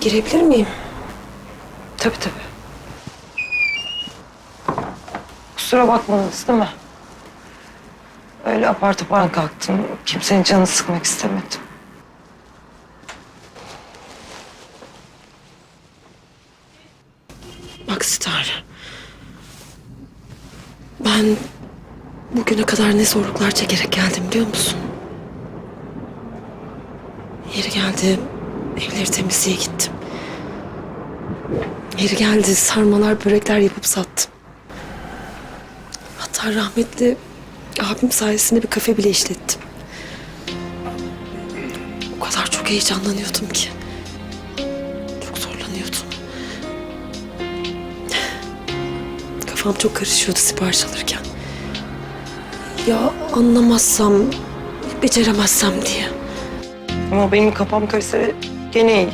Girebilir miyim? Tabii tabii. Kusura bakmadınız değil mi? Öyle apar topar kalktım. Kimsenin canını sıkmak istemedim. Bak Star. Ben bugüne kadar ne zorluklar çekerek geldim biliyor musun? Yeri geldi evleri temizliğe gittim. Yeri geldi sarmalar börekler yapıp sattım. Hatta rahmetli abim sayesinde bir kafe bile işlettim. O kadar çok heyecanlanıyordum ki. Çok zorlanıyordum. Kafam çok karışıyordu sipariş alırken. Ya anlamazsam, beceremezsem diye. Ama benim kafam karışsa gene iyi.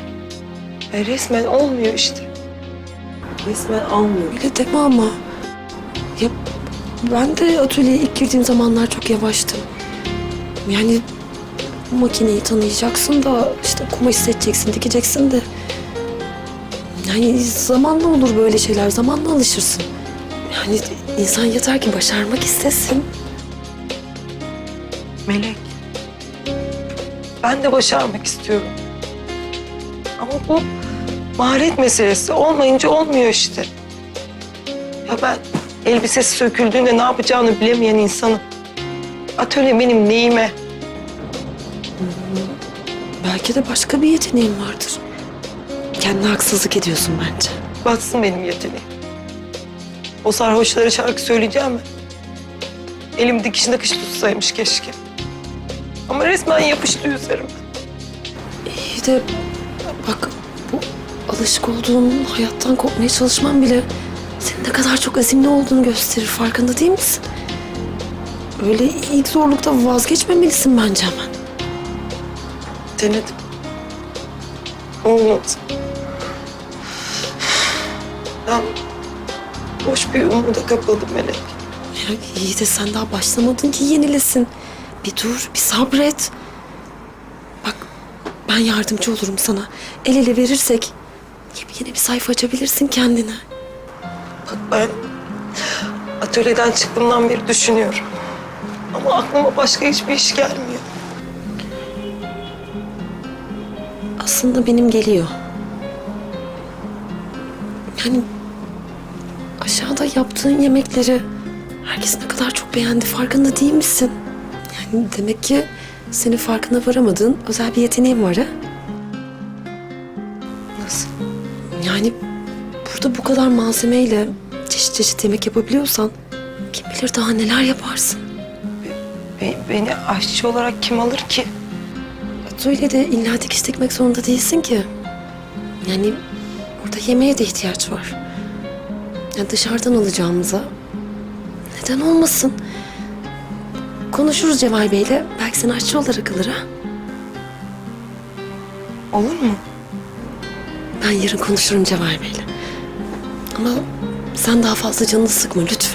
E, resmen olmuyor işte. Resmen almıyor. Öyle deme ama. Ya ben de atölyeye ilk girdiğim zamanlar çok yavaştım. Yani makineyi tanıyacaksın da işte kumaş seçeceksin, dikeceksin de. Yani zamanla olur böyle şeyler, zamanla alışırsın. Yani insan yeter ki başarmak istesin. Melek. Ben de başarmak istiyorum. Ama bu maharet meselesi. Olmayınca olmuyor işte. Ya ben elbisesi söküldüğünde ne yapacağını bilemeyen insanım. Atölye benim neyime? Belki de başka bir yeteneğin vardır. Kendine haksızlık ediyorsun bence. Batsın benim yeteneğim. O sarhoşlara şarkı söyleyeceğim mi? Elim dikiş nakış tutsaymış keşke. Ama resmen yapıştı üzerime. İyi de bak bu alışık olduğun hayattan kopmaya çalışman bile senin ne kadar çok azimli olduğunu gösterir. Farkında değil misin? Öyle ilk zorlukta vazgeçmemelisin bence hemen. Denedim. Olmadı. Ben boş bir umuda kapıldım Melek. Ya iyi de sen daha başlamadın ki yenilesin. Bir dur, bir sabret. Bak ben yardımcı olurum sana. El ele verirsek yeni bir sayfa açabilirsin kendine. Bak ben atölyeden çıktığımdan beri düşünüyorum. Ama aklıma başka hiçbir iş gelmiyor. Aslında benim geliyor. Yani aşağıda yaptığın yemekleri herkes ne kadar çok beğendi farkında değil misin? Demek ki senin farkına varamadığın özel bir yeteneğin var ha? Nasıl? Yani burada bu kadar malzemeyle çeşit çeşit yemek yapabiliyorsan kim bilir daha neler yaparsın. Be- beni aşçı olarak kim alır ki? Öyle de illa dikiş dikmek zorunda değilsin ki. Yani burada yemeğe de ihtiyaç var. Yani dışarıdan alacağımıza neden olmasın? Konuşuruz Cemal Bey'le. Belki seni aşçı olarak alır ha. Olur mu? Ben yarın konuşurum Cemal Bey'le. Ama sen daha fazla canını sıkma lütfen.